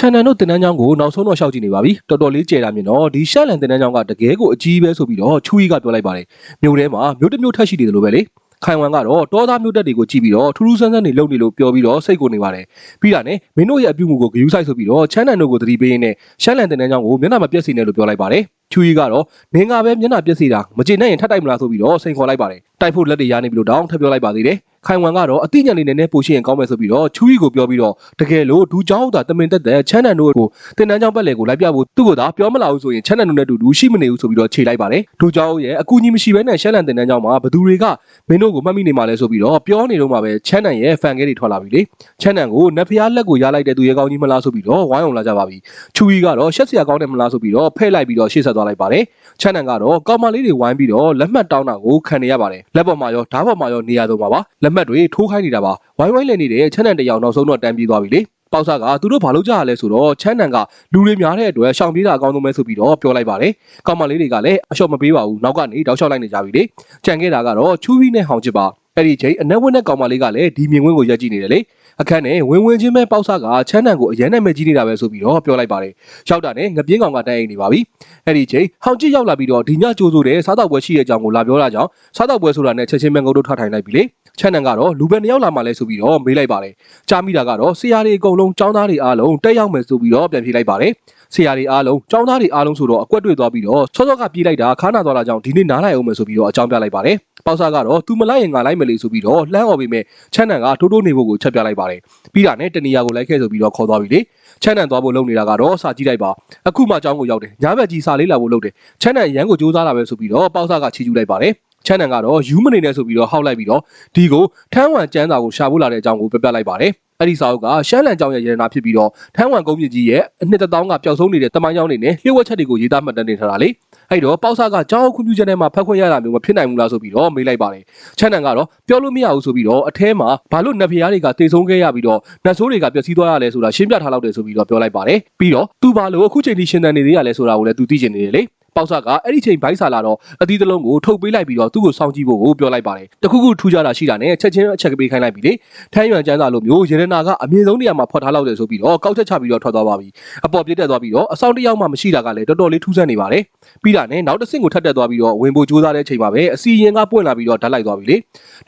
channel တို့တင်တန်းကြောင်းကိုနောက်ဆုံးတော့ရှောက်ကြည့်နေပါပြီတော်တော်လေးကြဲတာမြင်တော့ဒီရှက်လန်တင်တန်းကြောင်းကတကယ်ကိုအကြီးပဲဆိုပြီးတော့ချူကြီးကပြောလိုက်ပါတယ်မြို့ထဲမှာမြို့တစ်မြို့ထက်ရှိနေတယ်လို့ပဲလေခိုင်ဝမ်ကတော့တောသားမြို့တက်တွေကိုကြည့်ပြီးတော့ထူးထူးဆန်းဆန်းနေလုပ်နေလို့ပြောပြီးတော့စိတ်ကိုနေပါတယ်ပြီးတာနဲ့မင်းတို့ရဲ့အပြုအမူကိုဂယူးဆိုင်ဆိုပြီးတော့ချမ်းနန်တို့ကိုသတိပေးရင်းနဲ့ရှက်လန်တင်တန်းကြောင်းကိုမျက်နှာမပြက်စီနဲ့လို့ပြောလိုက်ပါတယ် ချူရီကတော့မင်းကပဲမျက်နှာပြက်စီတာမကျေနပ်ရင်ထပ်တိုက်မလားဆိုပြီးတော့စိန်ခေါ်လိုက်ပါတယ်တိုက်ဖို့လက်တွေရနေပြီလို့တောင်းထပ်ပြောလိုက်ပါသေးတယ်ခိုင်ဝမ်ကတော့အသိဉာဏ်လေးနဲ့ပိုရှိရင်ကောင်းမယ်ဆိုပြီးတော့ချူရီကိုပြောပြီးတော့တကယ်လို့ဒူချောင်းသာတမင်သက်သက်ချမ်းနန်တို့ကိုတင်တန်းချောင်းပတ်လေကိုလိုက်ပြဖို့သူ့ကိုသာပြောမလာဘူးဆိုရင်ချမ်းနန်တို့နဲ့တူတူရှိမနေဘူးဆိုပြီးတော့ခြေလိုက်ပါတယ်ဒူချောင်းရဲ့အကူကြီးမရှိဘဲနဲ့ရှမ်းလန်တင်တန်းချောင်းမှာဘသူတွေကမင်းတို့ကိုမှတ်မိနေမှာလဲဆိုပြီးတော့ပြောနေတော့မှပဲချမ်းနန်ရဲ့ဖန်ကဲတွေထွက်လာပြီလေချမ်းနန်ကိုနတ်ဖျားလက်ကိုရလိုက်တဲ့သူရဲ့ကောင်းကြီးမလားဆိုပြီးတော့ဝိုင်းအောင်လာကြပါပြီချူရီကတော့ရှက်စရာကောင်းတယ်မလားဆိုပြီးတော့ဖဲ့လိုက်ပြီးတော့ရှေ့ဆက်သွားလိုက်ပါတယ်ချမ်းနန်ကတော့ကောင်မလေးတွေဝိုင်းပြီးတော့လက်မှတ်တောင်းတာကိုခံနေရပါတယ်လက်ပေါ်မှာရောဓာတ်ပေါ်မှာရောနေရာတော့မှာပါလက်မှတ်တွေထိုးခိုင်းနေတာပါဝိုင်းဝိုင်းလည်နေတဲ့ချမ်းနန်တယောက်နောက်ဆုံးတော့တန်းပြေးသွားပြီလေပေါက်စားကသူတို့ဘာလို့ကြားရလဲဆိုတော့ချမ်းနန်ကလူတွေများတဲ့အတွက်ရှောင်ပြေးတာအကောင်းဆုံးပဲဆိုပြီးတော့ပြောလိုက်ပါတယ်။ကောင်မလေးတွေကလည်းအလျှော့မပေးပါဘူး။နောက်ကနေတောက်လျှောက်လိုက်နေကြပြီလေ။ကြံခဲ့တာကတော့ချူဝီနဲ့ဟောင်ချစ်ပါ။အဲ့ဒီချိန်အနက်ဝင်းတဲ့ကောင်မလေးကလည်းဒီမြင်ကွင်းကိုရက်ကြည့်နေတယ်လေ။ အခန်းနဲ့ဝင်းဝင်းချင်းပဲပေါက်စားကချမ်းနန်ကိုအရန်နဲ့မဲ့ကြီးနေတာပဲဆိုပြီးတော့ပြောလိုက်ပါတယ်။ရောက်တာနဲ့ငပြင်းကောင်ကတိုင်အိမ်နေပါပြီ။အဲ့ဒီချိန်ဟောင်ချစ်ရောက်လာပြီးတော့ဒီညကြိုးစိုးတဲ့စားတော့ပွဲရှိတဲ့အကြောင်းကိုလာပြောတာကြောင့်စားတော့ပွဲဆိုတာနဲ့ချက်ချင်းပဲငုတ်တို့ထထိုင်လိုက်ပြီလေ။ချမ်းနန်ကတော့လူပဲနှစ်ယောက်လာမှလဲဆိုပြီးတော့မေးလိုက်ပါတယ်။ကြားမိတာကတော့ဆရာတွေအကုန်လုံးចောင်းသားတွေအားလုံးတက်ရောက်မယ်ဆိုပြီးတော့ပြန်ဖြေလိုက်ပါတယ်။ဆရာတွေအားလုံးចောင်းသားတွေအားလုံးဆိုတော့အကွက်တွေ့သွားပြီးတော့စောစောကပြေးလိုက်တာခါနာသွားတာကြောင့်ဒီနေ့နားလိုက်အောင်မယ်ဆိုပြီးတော့အကြောင်းပြလိုက်ပါတယ်။ပေါက်စားကတော့သူမလိုက်ရင်ငါလိုက်မယ်လေဆိုပြီးတော့လှမ်းអော်ပြီးမဲ့ချမ်းနန်ကထိုးထိုးနေဖို့ကိုချက်ပြလိုက်ပါတယ်။ တယ်ပြီးတာနဲ့တနေရာကိုလိုက်ခဲ့ဆိုပြီးတော့ခေါ်သွားပြီလေ။ချမ်းနန်သွားဖို့လုပ်နေတာကတော့စာကြည့်လိုက်ပါ။အခုမှအကြောင်းကိုရောက်တယ်။ညာဘက်ကြီးစာလေးလာဖို့လုပ်တယ်။ချမ်းနန်ရန်ကိုစူးစမ်းလာပဲဆိုပြီးတော့ပေါက်စားကချီကျူးလိုက်ပါတယ်။ချမ်းနန်ကတော့ယူမနေနဲ့ဆိုပြီးတော့ဟောက်လိုက်ပြီးတော့ဒီကိုထမ်းဝမ်ကျန်းစာကိုရှာဖို့လာတဲ့အကြောင်းကိုပြပြလိုက်ပါတယ်။အဲ့ဒီစာအုပ်ကရှမ်းလန်ကျောင်းရဲ့ရတနာဖြစ်ပြီးတော့ထမ်းဝမ်ကုန်းမြင့်ကြီးရဲ့အနှစ်တစ်သောင်းကပျောက်ဆုံးနေတဲ့တမိုင်းကျောင်းတွေနဲ့လျှို့ဝှက်ချက်တွေကိုရေးသားမှတ်တမ်းတင်ထားတာလေ။ အဲ့တော့ပေါက်စားကကျောင်းခွင့်ပြုချက်နဲ့မှဖတ်ခွင့်ရတာမျိုးမဖြစ်နိုင်ဘူးလားဆိုပြီးတော့မေးလိုက်ပါတယ်။ချမ်းနန်ကတော့ပြောလို့မရဘူးဆိုပြီးတော့အထဲမှာဘာလို့နတ်ဖျားတွေကတေဆုံးခဲ့ရပြီးတော့နတ်ဆိုးတွေကပျက်စီးသွားရလဲဆိုတာရှင်းပြထားလောက်တယ်ဆိုပြီးတော့ပြောလိုက်ပါတယ်။ပြီးတော့သူဘာလို့အခုချိန်ထိရှင်သန်နေသေးရလဲဆိုတာကိုလည်းသူသိချင်နေတယ်လေ။ ပေါက်ဆကအဲ့ဒီချိန်ဘိုက်ဆာလာတော့အသီးတစ်လုံးကိုထုတ်ပေးလိုက်ပြီးတော့သူ့ကိုစောင့်ကြည့်ဖို့ကိုပြောလိုက်ပါတယ်တခုခုထူးခြားတာရှိတာနဲ့ချက်ချင်းအချက်ကပေးခိုင်းလိုက်ပြီလေထမ်းရွံကျန်းစာလိုမျိုးရေရနာကအမြင့်ဆုံးနေရာမှာဖွက်ထားလောက်တယ်ဆိုပြီးတော့ကောက်ချက်ချပြီးတော့ထွက်သွားပါပြီအပေါ်ပြစ်တက်သွားပြီးတော့အဆောင်တစ်ယောက်မှမရှိတာကလည်းတော်တော်လေးထူးဆန်းနေပါတယ်ပြီးတာနဲ့နောက်တစ်ဆင့်ကိုထပ်တက်သွားပြီးတော့ဝင်ဖို့ကြိုးစားတဲ့ချိန်မှာပဲအစီရင်ကပွင့်လာပြီးတော့ဓာတ်လိုက်သွားပြီလေ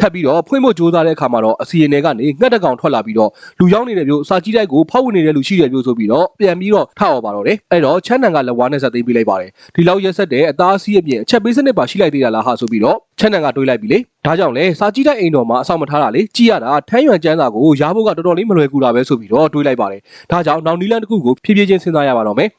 ထပ်ပြီးတော့ဖွင့်ဖို့ကြိုးစားတဲ့အခါမှာတော့အစီရင်တွေကနေငှက်တကောင်ထွက်လာပြီးတော့လူရောက်နေတဲ့မျိုးစာကြီးတိုက်ကိုဖောက်ဝင်နေတဲ့လူရှိတဲ့မျိုးဆိုပြီးတော့ပြန်ပြီးတော့ထအော်ပါတော့တယ်အဲ့တော့ချမ်းနန်ကလက်ဝါးနဲ့ဆက်သိမ်းပေးလိုက်ပါတယ်ဒီလောက်ရက်ဆက်တဲ့အသားစီးအပြင်အချက်ပေးစနစ်ပါရှိလိုက်သေးတာလားဟာဆိုပြီးတော့ချမ်းနန်ကတွေးလိုက်ပြီလေဒါကြောင့်လဲစာကြီးတိုက်အိမ်တော်မှာအဆောင်မထားတာလေကြည်ရတာထမ်းရွံကျန်းစာကိုရားဖို့ကတော်တော်လေးမလွယ်ကူတာပဲဆိုပြီးတော့တွေးလိုက်ပါတယ်ဒါကြောင့်နောက်နီလန်တစ်ခုကိုဖြည်းဖြည်းချင်းစဉ်းစားရပါတော့မယ်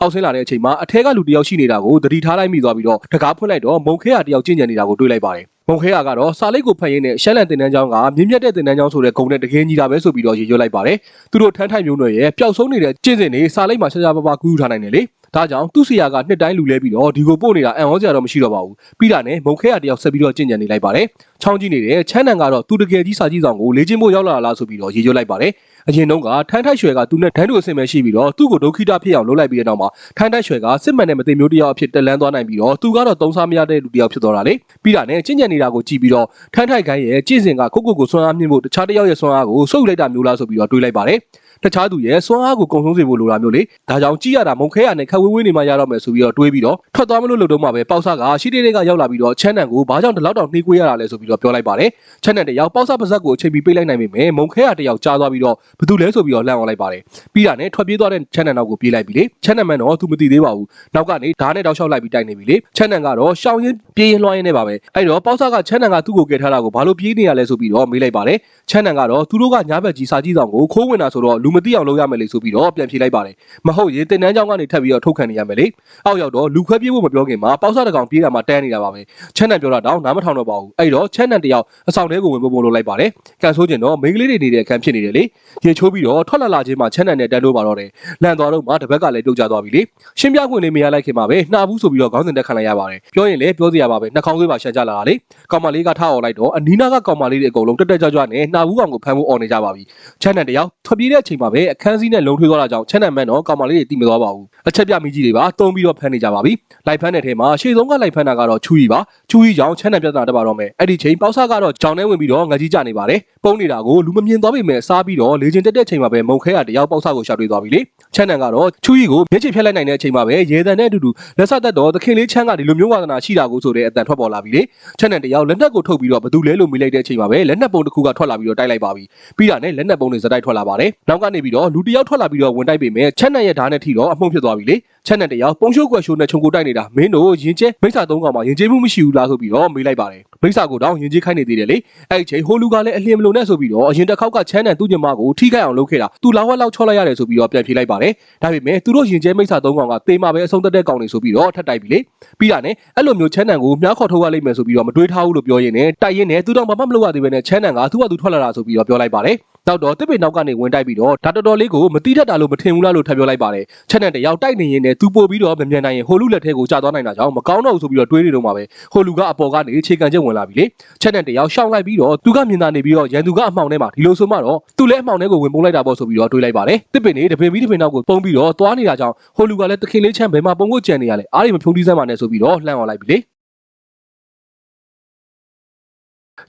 အောက်ဆင်းလာတဲ့အချိန်မှာအထက်ကလူတယောက်ရှိနေတာကိုသတိထားလိုက်မိသွားပြီးတော့တကားဖွင့်လိုက်တော့မုံခဲရတယောက်ကျင့်ကြံနေတာကိုတွေးလိုက်ပါတယ် မုံခဲရကတော့စာလိတ်ကိုဖတ်ရင်းနဲ့ရှမ်းလန်တင်တန်းချောင်းကမြင့်မြတ်တဲ့တင်တန်းချောင်းဆိုတဲ့ဂုံနဲ့တကယ်ကြီးတာပဲဆိုပြီးတော့ရေရွတ်လိုက်ပါတယ်သူတို့ထန်းထိုင်မျိုးနွယ်ရဲ့ပျောက်ဆုံးနေတဲ့ကျင့်စဉ်တွေစာလိတ်မှာရှားရှားပါးပါးကူးယူထားနိုင်တယ်လေ ဒါကြောင့်သူ့ဆရာကနှစ်တိုင်းလူလဲပြီးတော့ဒီကိုပို့နေတာအံ့ဩစရာတော့မရှိတော့ပါဘူးပြီးတာနဲ့မုံခဲရတယောက်ဆက်ပြီးတော့ကျင့်ကြံနေလိုက်ပါတယ်ချောင်းကြီးနေတဲ့ချမ်းနန်ကတော့သူတကယ်ကြီးစာကြီးဆောင်ကိုလေ့ကျင့်ဖို့ရောက်လာလားဆိုပြီးတော့ရေရွတ်လိုက်ပါတယ်အရင်တုန်းကထန်းထိုက်ရွှေကသူနဲ့ဒန်းတို့အဆင်မရှိပြီးတော့သူ့ကိုဒုက္ခိတဖြစ်အောင်လုပ်လိုက်ပြီးတဲ့နောက်မှာထန်းထိုက်ရွှေကစစ်မှန်တဲ့မသိမျိုးတစ်ယောက်အဖြစ်တက်လန်းသွားနိုင်ပြီးတော့သူကတော့သုံးစားမရတဲ့လူတစ်ယောက်ဖြစ်သွားတာလေပြီးတာနဲ့ကျင့်ကြံနေတာကိုကြည့်ပြီးတော့ထန်းထိုက်ခိုင်းရဲ့ကျင့်စဉ်ကခုတ်ခုတ်ကိုဆွမ်းအားမြင့်ဖို့တခြားတစ်ယောက်ရဲ့ဆွမ်းအားကိုစုပ်လိုက်တာမျိုးလားဆိုပြီးတော့တွေးလိုက်ပါတယ် တခြားသူရဲ့စွမ်းအားကိုကုံဆုံးစေဖို့လိုတာမျိုးလေဒါကြောင့်ကြည့်ရတာမုံခဲရနဲ့ခက်ဝေးဝေးနေမှရတော့မယ်ဆိုပြီးတော့တွေးပြီးတော့ထွက်သွားမလို့လို့တော့မှပဲပေါက်ဆကရှိတေးတွေကရောက်လာပြီးတော့ချမ်းနန်ကိုဘာကြောင့်ဒီလောက်တောင်နှေးကွေးရတာလဲဆိုပြီးတော့ပြောလိုက်ပါတယ်ချမ်းနန်တယောက်ပေါက်ဆပါဇက်ကိုအချိန်ပြီးပိတ်လိုက်နိုင်ပေမဲ့မုံခဲရတယောက်ကြားသွားပြီးတော့ဘသူလဲဆိုပြီးတော့လှမ်းအောင်လိုက်ပါတယ်ပြီးတာနဲ့ထွက်ပြေးသွားတဲ့ချမ်းနန်နောက်ကိုပြေးလိုက်ပြီလေချမ်းနန်မန်တော့သူမသိသေးပါဘူးနောက်ကနေဓာတ်နဲ့တောက်လျှောက်လိုက်ပြီးတိုက်နေပြီလေချမ်းနန်ကတော့ရှောင်းရင်းပြေးရင်လွှမ်းရင်းနေပါပဲအဲ့တော့ပေါက်ဆကချမ်းနန်ကသူ့ကိုကယ်ထားတာကိုဘာလို့ပြေးနေရလဲဆိုပြီးတော့မေးလိုက်ပါတယ်ချမ်းနန်ကတော့သူတို့ကညာဘက်ကြီးစာကြီးဆောင်ကိုခိုးဝင်တာဆိုတော့လူမသိအောင်လုပ်ရမယ်လေဆိုပြီးတော့ပြန်ဖြေလိုက်ပါတယ်မဟုတ်ရင်တင်တန်းချောင်းကနေထပ်ပြီးတော့ထုတ်ခံနေရမယ်လေအောက်ရောက်တော့လူခွဲပြေးဖို့မပြောခင်မှာပေါက်စားတကောင်ပြေးတာမှတန်းနေတာပါပဲချမ်းနန်ပြောတာတော့နားမထောင်တော့ပါဘူးအဲ့တော့ချမ်းနန်တယောက်အဆောင်ထဲကိုဝင်ဖို့လုပ်လိုက်ပါတယ်ကန်ဆိုးကျင်တော့မိန်းကလေးတွေနေတဲ့အခန်းဖြစ်နေတယ်လေရေချိုးပြီးတော့ထွက်လာလာချင်းမှာချမ်းနန်နဲ့တန်းလို့ပါတော့တယ်လန်သွားတော့မှတပတ်ကလည်းပြုတ်ကျသွားပြီလေရှင်းပြခွင့်လေးမရလိုက်ခင်မှာပဲနှာဘူးဆိုပြီးတော့ခေါင်းစဉ်တက်ခံလိုက်ရပါတယ်ပြောရင်လည်းပြောစရာပါပဲနှာခေါင်းသွေးပါရှမ်းကြလာတာလေကောင်မလေးကထားអော်လိုက်တော့အနီးနားကကောင်မလေးတွေအကုန်လုံးတက်တက်ကြွကြွနဲ့နှာဘူးကောင်ကိုဖမ်းဖို့អော်နေကြပါပြီချမ်းနန်တယောက်ထွက်ပြေးတဲ့အချိန်မှာမှာပဲအခန်းစည်းနဲ့လုံထွေးသွားတာကြောင့်ချက်နံမန်းတော့ကောင်မလေးတွေတိမသွားပါဘူးအချက်ပြမိကြီးတွေပါတုံးပြီးတော့ဖမ်းနေကြပါပြီလိုက်ဖမ်းတဲ့ထဲမှာရှေ့ဆုံးကလိုက်ဖမ်းတာကတော့ချူကြီးပါချူကြီးကြောင့်ချက်နံပြဿနာတက်ပါတော့မယ်အဲ့ဒီချိန်ပေါက်ဆကတော့ကြောင်ထဲဝင်ပြီးတော့ငကြီးကြနေပါတယ်ပုံနေတာကိုလူမမြင်သွားပေမဲ့စားပြီးတော့လေချင်းတက်တဲ့ချိန်မှာပဲမုံခဲရတယောက်ပေါက်ဆကိုရှာတွေ့သွားပြီလေချက်နံကတော့ချူကြီးကိုမျက်ခြေဖြတ်လိုက်နိုင်တဲ့အချိန်မှာပဲရေတံနဲ့အတူတူလက်ဆက်သက်တော့သခင်လေးချမ်းကဒီလိုမျိုးဝါသနာရှိတာကိုဆိုတဲ့အတန်ထွက်ပေါ်လာပြီလေချက်နံတယောက်လက်နက်ကိုထုတ်ပြီးတော့ဘသူလဲလို့မိလိုက်တဲ့အချိန်မှာပဲလက်နက်ပုံတစ်ခုကထွက်လာပြီးတော့တိုက်လိုက်ပါပြီပြီးတာနဲ့လက်နက်ပုံတွေစတိုက်ထွက်လာပါတယ်နောက်ကနေပြီးတော့လူတစ်ယောက်ထွက်လာပြီးတော့ဝင်တိုက်ပေမဲ့ချက်နံရဲ့ဓာတ်နဲ့ထိတော့အမှုန့်ဖြစ်သွားပြီလေချက်နံတယောက်ပုံရှိုးကွက်ရှိုးနဲ့ခြုံကိုတိုက်နေတာမင်းတို့ရင်ကျဲမိစ္ဆာသုံးကောင်မှာရင်ကျဲမှုမရှိဘူးလားဆိုပြီးတော့မေးလိုက်ပါတယ်မိစ္ဆာကိုတောင်ရင်ကျဲခိုင်းနေသေးတယ်လေအဲ့ဒီချိန်ဟိုလူကလည်းအလင်းမလို့နဲ့ဆိုပြီးတော့အရင်တစ်ခေါက်ကချမ်းနံသူ့ညီမကိုထိခိုက်အောင်လုပ်ခဲ့တာသူလာဝက်လောက်ချောလိုက်ရတယ်ဆိုပြီးတော့ပြန်ဖြေလိုက်ပါတယ်ဒါပေမဲ့သူတို့ရင်ကျဲမိစ္ဆာသုံးကောင်ကတေးမှာပဲအဆုံးသက်တဲ့ကောင်တွေဆိုပြီးတော့ထပ်တိုက်ပြီလေပြီးတာနဲ့အဲ့လိုမျိုးချမ်းနံကိုမြားခေါ်ထုတ်ရလိမ့်မယ်ဆိုပြီးတော့မတွေးထားဘူးလို့ပြောရင်းနဲ့တိုက်ရင်နဲ့သူတော့ဘာမှမလုပ်ရသေးပဲနဲ့ချမ်းနံကသူ့ဟာသူထွက်လာတာဆိုပြီးတော့ပြောလိုက်ပါတယ် နောက်တော့တစ်ပေနောက်ကနေဝင်တိုက်ပြီးတော့ဒါတော်တော်လေးကိုမတိတတ်တာလို့မထင်ဘူးလားလို့ထပ်ပြောလိုက်ပါတယ်ချက်နဲ့တယောက်တိုက်နေရင်လည်းသူပို့ပြီးတော့မမြန်နိုင်ရင်ဟိုလူလက်ထဲကိုကြာသွားနိုင်တာကြောင့်မကောင်းတော့ဘူးဆိုပြီးတော့တွေးနေတော့မှာပဲဟိုလူကအပေါ်ကနေခြေကန်ချက်ဝင်လာပြီလေချက်နဲ့တယောက်ရှောင်းလိုက်ပြီးတော့သူကမြင်တာနေပြီးတော့ရန်သူကအမှောင်ထဲမှာဒီလိုဆိုမှတော့သူလည်းအမှောင်ထဲကိုဝင်ပုံလိုက်တာပေါ့ဆိုပြီးတော့တွေးလိုက်ပါတယ်တစ်ပင်နေတပင်ပြီးတပင်နောက်ကိုပုံပြီးတော့သွားနေတာကြောင့်ဟိုလူကလည်းတခင်လေးချမ်းဘယ်မှာပုံကိုကြံနေရလဲအားရမဖြုံးတီးစမ်းပါနဲ့ဆိုပြီးတော့လှမ်းအောင်လိုက်ပြီလေ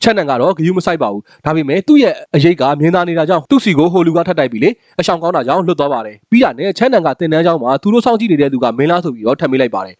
Shannon ကတော့ဂယူးမဆိုင်ပါဘူးဒါပေမဲ့သူ့ရဲ့အရေးကမြင်သာနေတာကြောင့်သူ့စီကိုဟိုလူကထပ်တိုက်ပြီးလေအရှောင်ကောင်းတာကြောင့်လွတ်သွားပါတယ်ပြီးတာနဲ့ Shannon ကတင်တန်းကြောင်းမှာသူတို့စောင့်ကြည့်နေတဲ့သူကမင်းလားဆိုပြီးတော့ထပ်မေးလိုက်ပါတယ်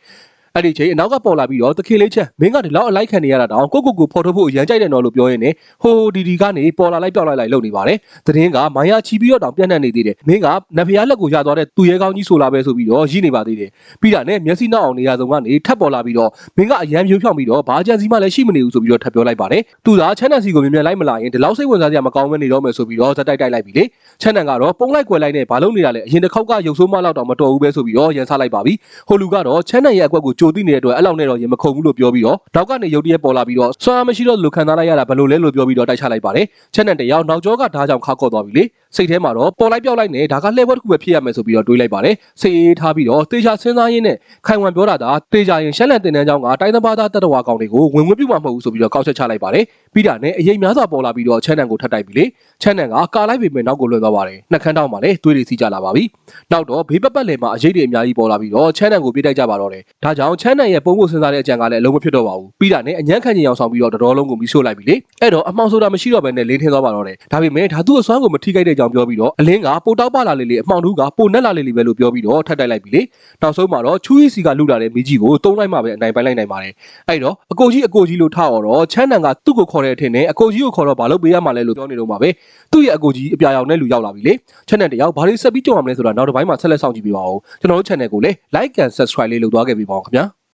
အဲ့ဒီချိန်အနောက်ကပေါ်လာပြီးတော့တခင်လေးချက်မင်းကဒီလောက်အလိုက်ခံနေရတာတောင်ကိုကိုကိုဖော်ထုတ်ဖို့ရမ်းကြိုက်တယ်နော်လို့ပြောရင်းနဲ့ဟိုဒီဒီကနေပေါ်လာလိုက်ပြောက်လိုက်လိုက်လုပ်နေပါတယ်သတင်းကမိုင်းယာချီပြီးတော့တောင်ပြန့်နှံ့နေသေးတယ်မင်းကနဖျားလက်ကိုရသွားတဲ့သူရဲကောင်းကြီးဆိုလာပဲဆိုပြီးတော့ရည်နေပါသေးတယ်ပြီးတာနဲ့မျက်စိနောက်အောင်နေရာစုံကနေထပ်ပေါ်လာပြီးတော့မင်းကအရန်ဖြိုးဖြောင်းပြီးတော့ဘာကြံစီမှလည်းရှိမနေဘူးဆိုပြီးတော့ထပ်ပြောလိုက်ပါတယ်သူသာချမ်းနံစီကိုမြင်မြန်လိုက်မလာရင်ဒီလောက်စိတ်ဝင်စားစရာမကောင်းမဲနေတော့မယ်ဆိုပြီးတော့ဇက်တိုက်တိုက်လိုက်ပြီလေချမ်းနံကတော့ပုံလိုက်ကွယ်လိုက်နဲ့ဘာလုပ်နေတာလဲအရင်တစ်ခေါက်ကရုပ်ဆိုးမလောက်တော့မတော်ဘူးပဲဆိုပြီးတော့ရန်စားလိုက်ပါပြီဟိုလူကတော့ချမ်းနံရဲ့အကွက်ကိုကြိုသိနေတဲ့အတွက်အဲ့လောက်နဲ့တော့ရင်မခုန်ဘူးလို့ပြောပြီးတော့နောက်ကနေရုတ်တရက်ပေါ်လာပြီးတော့စွမ်းအားမရှိတော့လူခံစားလိုက်ရတာဘယ်လိုလဲလို့ပြောပြီးတော့တိုက်ချလိုက်ပါတယ်ချမ်းနံတယောက်နောက်ကျောကဓာတ်ကြောင့်ခါကော့သွားပြီလေစိတ်ထဲမှာတော့ပေါ်လိုက်ပြောက်လိုက်နဲ့ဒါကလှည့်ဘွက်တစ်ခုပဲဖြစ်ရမယ်ဆိုပြီးတော့တွေးလိုက်ပါတယ်စိတ်အေးထားပြီးတော့တေချာစဉ်းစားရင်းနဲ့ခိုင်ဝံပြောတာဒါတေချာရင်ရှက်လန့်တင်တန်းကြောင်းကတိုင်းသဘာသားတတဝါကောင်တွေကိုဝင်ဝင်ပြမှာမဟုတ်ဘူးဆိုပြီးတော့ကောက်ချက်ချလိုက်ပါတယ်ပြီးတာနဲ့အရေးများစွာပေါ်လာပြီးတော့ချမ်းနံကိုထပ်တိုက်ပြီလေချမ်းနံကကာလိုက်ပေမဲ့နောက်ကိုလွန်သွားပါတယ်နှက်ခမ်းတောင်းမှာလည်းတွေးတွေစီးကြလာပါပြီနောက်တော့ဘေးပတ်ပတ်လည်မှာအရေးတွေအများကြီးပေါ်လာပြီးတော့ချမ်းနံကိုပြေးတိုက်ကြပါတော့တယ်ဒါကြောင့်ချမ်းနံရဲ့ပုံဖို့စဉ်းစားတဲ့အကြံကလည်းအလုံးမဖြစ်တော့ပါဘူးပြီးတာနဲ့အညံ့ခန့်ချင်အောင်ဆောင်ပြီးတော့တတော်လုံးကိုမီးရှို့လိုက်ပြီလေအဲ့တော့အမှောင်ဆိုတာမရှိတော့ဘဲနဲ့လင်းထင်းသွားပါတော့တယ်ဒါပေမဲ့ဓာတုအစွမ်းကိုမထိခိုက်တဲ့အကြောင်းပြောပြီးတော့အလင်းကပိုတောက်ပလာလေးလေးအမှောင်တူကပိုနက်လာလေးလေးပဲလို့ပြောပြီးတော့ထပ်တိုက်လိုက်ပြီလေနောက်ဆုံးမှာတော့ချူရီစီကလူလာတဲ့မိကြီးကိုတုံးလိုက်မှပဲအနိုင်ပိုင်းလိုက်နိုင်ပါတယ်အဲ့တော့အကိုကြီးအကိုကြီးလို့ထားတော့ချမ်းနံကသူ့ကိုခေါ်တဲ့အထင်နဲ့အကိုကြီးကိုခေါ်တော့ဘာလို့ပေးရမှာလဲလို့ပြောနေတော့မှာပဲသူ့ရဲ့အကိုကြီးအပြာရောင်နဲ့လူရောက်လာပြီလေချမ်းနံတယောက်ဘာလို့ဆက်ပြီးကြောက်ရမလဲဆိုတာနောက်တစ်ပိုင်းမှာဆက်လက်ဆောင်ကြည့်ပေးပါဦးကျွန်တော်တို့ channel ကိုလည်း like and subscribe လေးလုပ်သွားခဲ့ပေးပါဦးခင်ဗျာ